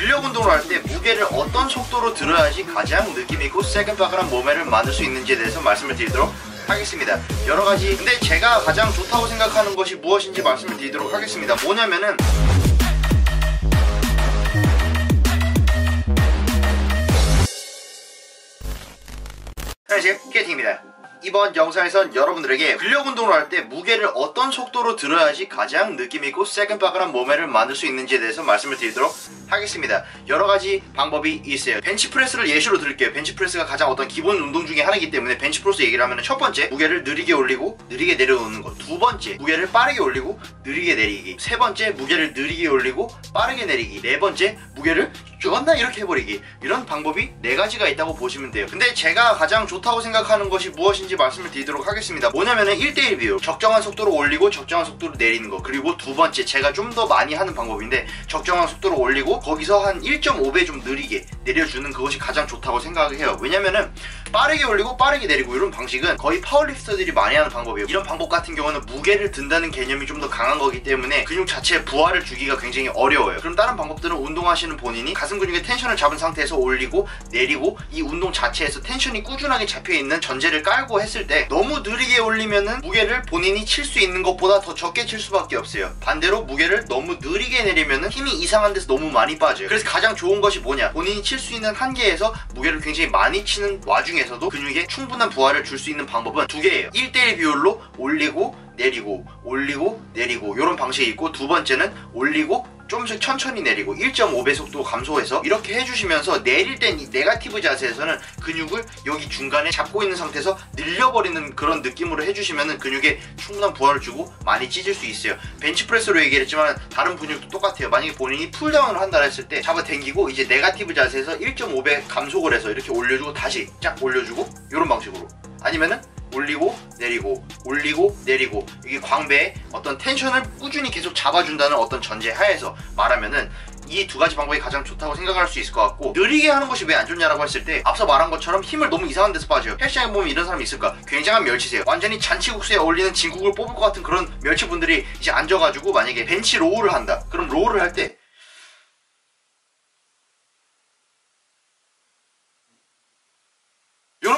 근력 운동을 할 때 무게를 어떤 속도로 들어야지 가장 느낌 있고 새끈바끈한 몸매를 만들 수 있는지에 대해서 말씀을 드리도록 하겠습니다. 여러 가지 근데 제가 가장 좋다고 생각하는 것이 무엇인지 말씀을 드리도록 하겠습니다. 뭐냐면은 안녕하세요 깨팅입니다 이번 영상에선 여러분들에게 근력 운동을 할 때 무게를 어떤 속도로 들어야지 가장 느낌있고 새끈바끈한 몸매를 만들 수 있는지에 대해서 말씀을 드리도록 하겠습니다. 여러 가지 방법이 있어요. 벤치프레스를 예시로 들을게요. 벤치프레스가 가장 어떤 기본 운동 중에 하나이기 때문에 벤치프레스 얘기를 하면 첫 번째 무게를 느리게 올리고 느리게 내려놓는 것 두 번째 무게를 빠르게 올리고 느리게 내리기. 세 번째 무게를 느리게 올리고 빠르게 내리기. 네 번째 무게를 쭈었나? 이렇게 해버리기. 이런 방법이 네 가지가 있다고 보시면 돼요. 근데 제가 가장 좋다고 생각하는 것이 무엇인지 말씀을 드리도록 하겠습니다. 뭐냐면은 1대1 비율. 적정한 속도로 올리고 적정한 속도로 내리는 거. 그리고 두 번째 제가 좀 더 많이 하는 방법인데 적정한 속도로 올리고 거기서 한 1.5배 좀 느리게 내려주는 그것이 가장 좋다고 생각을 해요. 왜냐면은 빠르게 올리고 빠르게 내리고 이런 방식은 거의 파워리프터들이 많이 하는 방법이에요. 이런 방법 같은 경우는 무게를 든다는 개념이 좀 더 강한 거기 때문에 근육 자체에 부하를 주기가 굉장히 어려워요. 그럼 다른 방법들은 운동하시는 본인이 가슴 근육의 텐션을 잡은 상태에서 올리고 내리고 이 운동 자체에서 텐션이 꾸준하게 잡혀있는 전제를 깔고 했을 때 너무 느리게 올리면은 무게를 본인이 칠 수 있는 것보다 더 적게 칠 수밖에 없어요. 반대로 무게를 너무 느리게 내리면은 힘이 이상한 데서 너무 많이 빠져요. 그래서 가장 좋은 것이 뭐냐? 본인이 칠 수 있는 한계에서 무게를 굉장히 많이 치는 와중에서도 근육에 충분한 부하를 줄 수 있는 방법은 두 개예요. 1대1 비율로 올리고 내리고 올리고 내리고 이런 방식이 있고 두 번째는 올리고 조금씩 천천히 내리고 1.5배 속도 감소해서 이렇게 해주시면서 내릴 땐 이 네가티브 자세에서는 근육을 여기 중간에 잡고 있는 상태에서 늘려버리는 그런 느낌으로 해주시면 근육에 충분한 부하를 주고 많이 찢을 수 있어요. 벤치프레스로 얘기를 했지만 다른 근육도 똑같아요. 만약에 본인이 풀다운을 한다 했을 때 잡아 당기고 이제 네가티브 자세에서 1.5배 감속을 해서 이렇게 올려주고 다시 쫙 올려주고 이런 방식으로. 아니면은 올리고 내리고 올리고 내리고. 이게 광배에 어떤 텐션을 꾸준히 계속 잡아준다는 어떤 전제 하에서 말하면은 이 두 가지 방법이 가장 좋다고 생각할 수 있을 것 같고 느리게 하는 것이 왜 안 좋냐라고 했을 때 앞서 말한 것처럼 힘을 너무 이상한 데서 빠져요. 헬스장에 보면 이런 사람이 있을까 굉장한 멸치세요. 완전히 잔치국수에 어울리는 진국을 뽑을 것 같은 그런 멸치분들이 이제 앉아가지고 만약에 벤치 로우를 한다. 그럼 로우를 할때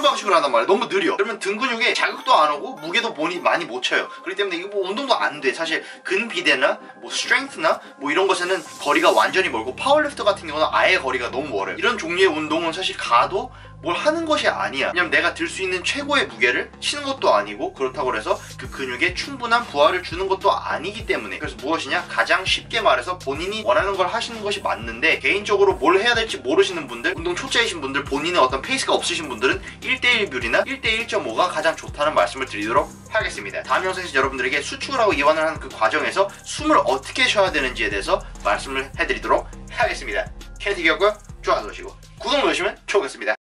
이런 방식으로 한단 말이야 너무 느려. 그러면 등 근육에 자극도 안 오고 무게도 본이 많이 못 쳐요. 그렇기 때문에 이거 뭐 운동도 안 돼. 사실 근비대나 뭐 스트렝스나 뭐 이런 것에는 거리가 완전히 멀고 파워리프터 같은 경우는 아예 거리가 너무 멀어요. 이런 종류의 운동은 사실 가도 뭘 하는 것이 아니야. 왜냐면 내가 들 수 있는 최고의 무게를 치는 것도 아니고 그렇다고 해서 그 근육에 충분한 부하를 주는 것도 아니기 때문에. 그래서 무엇이냐? 가장 쉽게 말해서 본인이 원하는 걸 하시는 것이 맞는데 개인적으로 뭘 해야 될지 모르시는 분들 운동 초짜이신 분들 본인의 어떤 페이스가 없으신 분들은 1대1 뷰리나 1대 1.5가 가장 좋다는 말씀을 드리도록 하겠습니다. 다음 영상에서 여러분들에게 수축을 하고 이완을 하는 그 과정에서 숨을 어떻게 쉬어야 되는지에 대해서 말씀을 해드리도록 하겠습니다. 캔티기였고요 좋아서 오시고 구독 누르시면 좋겠습니다